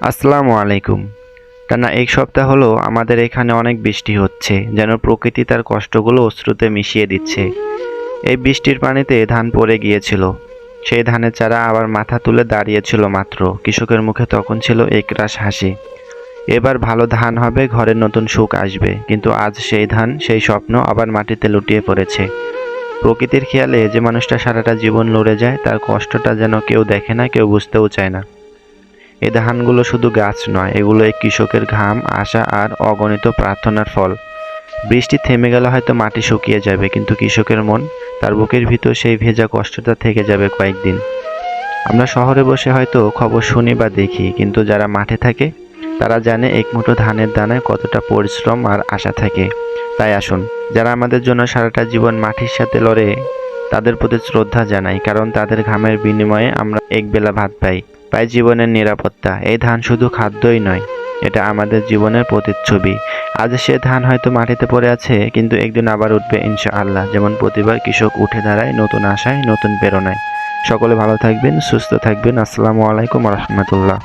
আসসালামু আলাইকুম। টানা এক সপ্তাহ হলো আমাদের এখানে অনেক বৃষ্টি হচ্ছে, যেন প্রকৃতি তার কষ্টগুলো অশ্রুতে মিশিয়ে দিচ্ছে। এই বৃষ্টির পানিতে ধান পড়ে গিয়েছিল। সেই ধানের চারা আবার মাথা তুলে দাঁড়িয়েছিল মাত্র। কৃষকের মুখে তখন ছিল একরাশ হাসি। এবার ভালো ধান হবে ঘরের নতুন সুখ আসবে। কিন্তু আজ সেই ধান, সেই স্বপ্ন আবার মাটিতে লুটিয়ে পড়েছে। প্রকৃতির খেয়ালে যে মানুষটা সারাটা জীবন লড়ে যায়, তার কষ্টটা যেন কেউ দেখে না, কেউ বুঝতেও চায় না। এ ধানগুলো শুধু গাছ নয়, এগুলো এক কৃষকের ঘাম, আশা আর অগণিত প্রার্থনার ফল। বৃষ্টি থেমে গেলে হয়তো মাটি শুকিয়ে যাবে, কিন্তু কৃষকের মন, তার বুকের ভিতর সেই ভেজা কষ্টটা থেকে যাবে কয়েকদিন। আমরা শহরে বসে হয়তো খবর শুনি বা দেখি, কিন্তু যারা মাঠে থাকে, তারা জানে এক মুঠো ধানের দানায় কতটা পরিশ্রম আর আশা থাকে। তাই আসুন, যারা আমাদের জন্য সারাটা জীবন মাটির সাথে লড়ে, তাদের প্রতি শ্রদ্ধা জানাই, কারণ তাদের ঘামের বিনিময়ে আমরা একবেলা ভাত পাই। পাই জীবনের নিরাপত্তা, এই ধান শুধু খাদ্যই নয়, এটা আমাদের জীবনের প্রতিচ্ছবি। আজ সে ধান হয়তো মাটিতে পড়ে আছে, কিন্তু একদিন আবার উঠবে ইনশা আল্লাহ যেমন প্রতিবার কৃষক উঠে দাঁড়ায় নতুন আশায়, নতুন প্রেরণায়। সকলে ভালো থাকবেন, সুস্থ থাকবেন। আসসালামু আলাইকুম রহমতুল্লাহ।